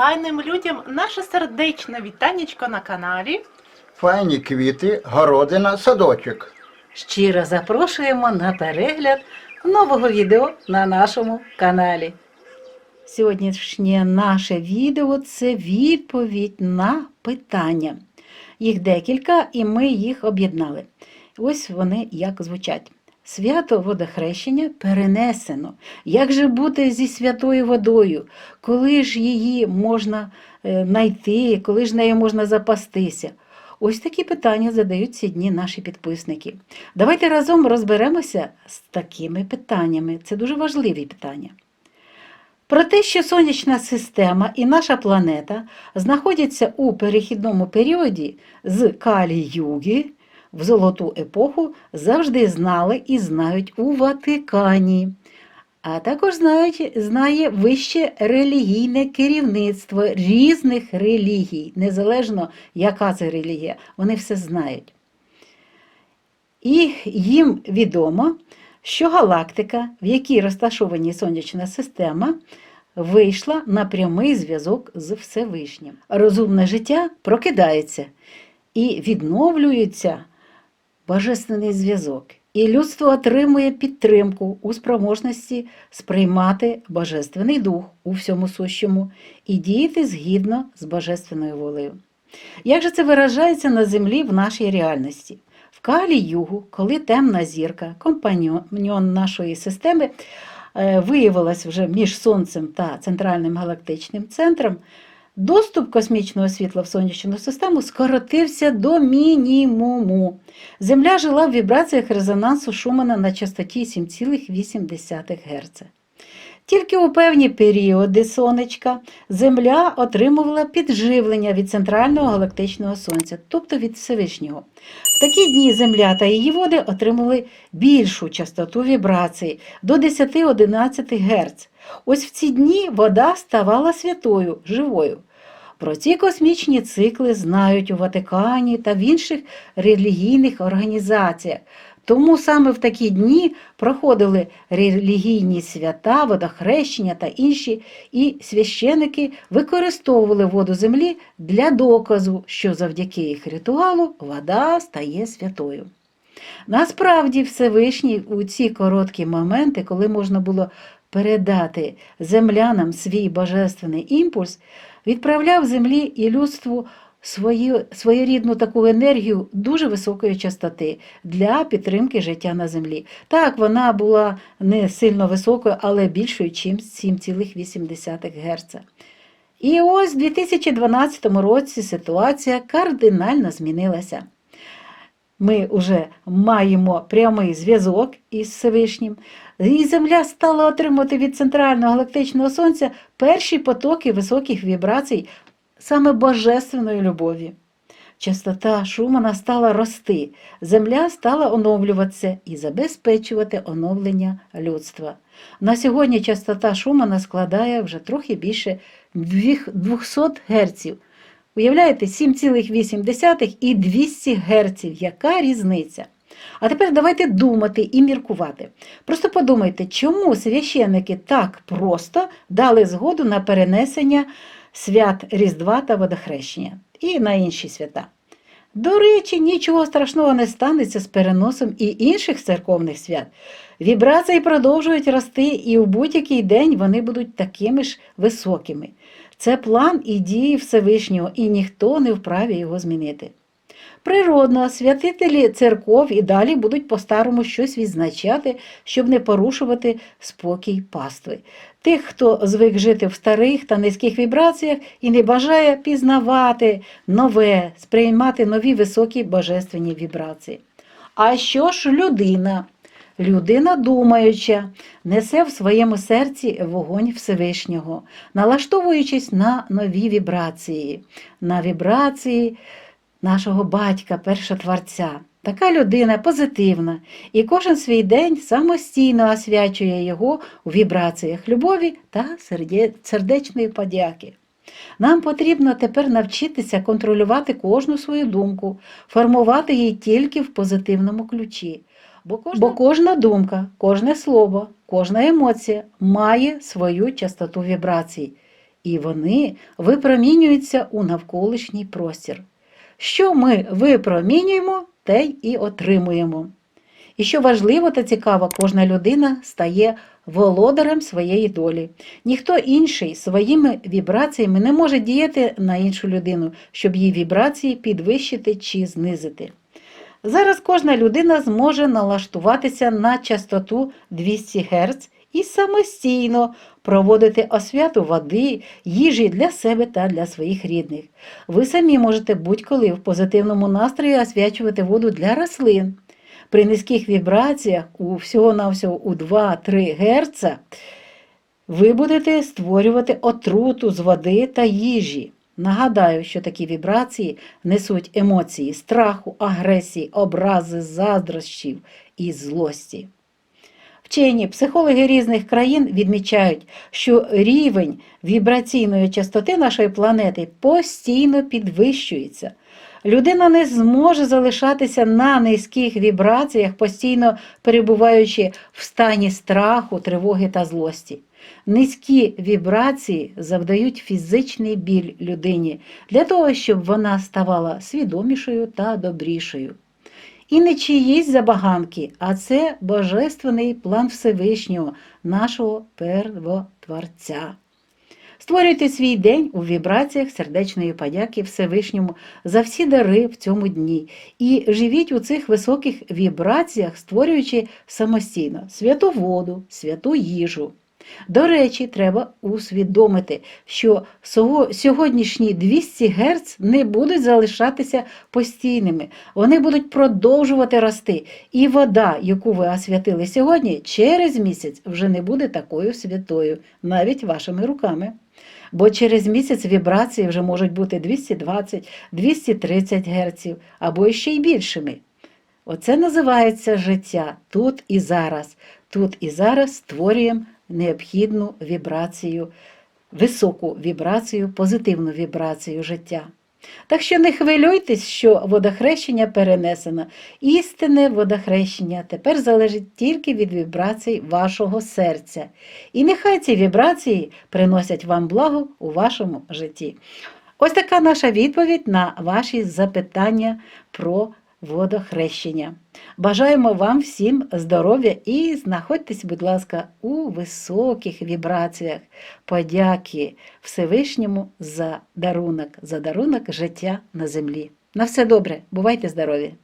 файним людям наше сердечне вітанечко на каналі. Файні квіти, городина, садочок. Щиро запрошуємо на перегляд нового відео на нашому каналі. Сьогоднішнє наше відео це відповідь на питання. Їх декілька, і ми їх об'єднали. Ось вони як звучать. Свято водохрещення перенесено. Як же бути зі святою водою? Коли ж її можна е, знайти, коли ж нею можна запастися? Ось такі питання задають ці дні наші підписники. Давайте разом розберемося з такими питаннями. Це дуже важливі питання. Про те, що сонячна система і наша планета знаходяться у перехідному періоді з Калі-Юги в золоту епоху, завжди знали і знають у Ватикані. А також знають, знає вище релігійне керівництво різних релігій, незалежно яка це релігія, вони все знають. І їм відомо, що галактика, в якій розташовані сонячна система, вийшла на прямий зв'язок з Всевишнім. Розумне життя прокидається і відновлюється божественний зв'язок. І людство отримує підтримку у спроможності сприймати Божественний дух у всьому сущому і діяти згідно з божественною волею. Як же це виражається на землі в нашій реальності? В калі югу, коли темна зірка, компаньон нашої системи, е, виявилась вже між Сонцем та центральним галактичним центром, доступ космічного світла в сонячну систему скоротився до мінімуму. Земля жила в вібраціях резонансу Шумана на частоті 7,8 Гц. Тільки у певні періоди сонечка Земля отримувала підживлення від центрального галактичного сонця, тобто від Всевишнього. В такі дні Земля та її води отримували більшу частоту вібрацій до 10-11 Гц. Ось в ці дні вода ставала святою, живою. Про ці космічні цикли знають у Ватикані та в інших релігійних організаціях. Тому саме в такі дні проходили релігійні свята, водохрещення та інші, і священики використовували воду землі для доказу, що завдяки їх ритуалу вода стає святою. Насправді, Всевишній у ці короткі моменти, коли можна було передати землянам свій божественний імпульс, відправляв землі і людству свою, своєрідну таку енергію дуже високої частоти для підтримки життя на землі. Так, вона була не сильно високою, але більшою, ніж 7,8 Гц. І ось у 2012 році ситуація кардинально змінилася. Ми вже маємо прямий зв'язок із Всевишнім, і Земля стала отримувати від центрального галактичного сонця перші потоки високих вібрацій саме божественної любові. Частота Шумана стала рости, земля стала оновлюватися і забезпечувати оновлення людства. На сьогодні частота Шумана складає вже трохи більше 200 Гц. Уявляєте, 7,8 і 200 Гц. Яка різниця? А тепер давайте думати і міркувати. Просто подумайте, чому священники так просто дали згоду на перенесення свят Різдва та Водохрещення і на інші свята. До речі, нічого страшного не станеться з переносом і інших церковних свят. Вібрації продовжують рости, і в будь-який день вони будуть такими ж високими. Це план і дії Всевишнього, і ніхто не вправі його змінити. Природно, святителі церков і далі будуть по-старому щось відзначати, щоб не порушувати спокій пастви. Тих, хто звик жити в старих та низьких вібраціях і не бажає пізнавати нове, сприймати нові високі божественні вібрації. А що ж людина? Людина думаюча, несе в своєму серці вогонь Всевишнього, налаштовуючись на нові вібрації, на вібрації нашого батька, першотворця. Така людина позитивна, і кожен свій день самостійно освячує його у вібраціях любові та сердечної подяки. Нам потрібно тепер навчитися контролювати кожну свою думку, формувати її тільки в позитивному ключі. Бо кожна, Бо кожна думка, кожне слово, кожна емоція має свою частоту вібрацій. і вони випромінюються у навколишній простір. Що ми випромінюємо, те й і отримуємо. І що важливо та цікаво, кожна людина стає володарем своєї долі. Ніхто інший своїми вібраціями не може діяти на іншу людину, щоб її вібрації підвищити чи знизити. Зараз кожна людина зможе налаштуватися на частоту 200 Гц і самостійно проводити освяту води, їжі для себе та для своїх рідних. Ви самі можете будь-коли в позитивному настрої освячувати воду для рослин. При низьких вібраціях у всього-навсього у 2-3 Гц ви будете створювати отруту з води та їжі. Нагадаю, що такі вібрації несуть емоції страху, агресії, образи, заздрощів і злості. Вчені психологи різних країн відмічають, що рівень вібраційної частоти нашої планети постійно підвищується. Людина не зможе залишатися на низьких вібраціях, постійно перебуваючи в стані страху, тривоги та злості. Низькі вібрації завдають фізичний біль людині для того, щоб вона ставала свідомішою та добрішою. І не чиїсь забаганки, а це божественний план Всевишнього, нашого первотворця. Створюйте свій день у вібраціях сердечної подяки Всевишньому за всі дари в цьому дні і живіть у цих високих вібраціях, створюючи самостійно святу воду, святу їжу. До речі, треба усвідомити, що сьогоднішні 200 Гц не будуть залишатися постійними, вони будуть продовжувати рости. І вода, яку ви освятили сьогодні, через місяць вже не буде такою святою, навіть вашими руками. Бо через місяць вібрації вже можуть бути 220, 230 Гц або ще й більшими. Оце називається життя тут і зараз. Тут і зараз створюємо необхідну вібрацію, високу вібрацію, позитивну вібрацію життя. Так що не хвилюйтесь, що водохрещення перенесено. Істинне водохрещення тепер залежить тільки від вібрацій вашого серця. І нехай ці вібрації приносять вам благо у вашому житті. Ось така наша відповідь на ваші запитання про водохрещення. Бажаємо вам всім здоров'я і знаходьтесь, будь ласка, у високих вібраціях подяки Всевишньому за дарунок, за дарунок життя на землі. На все добре, бувайте здорові!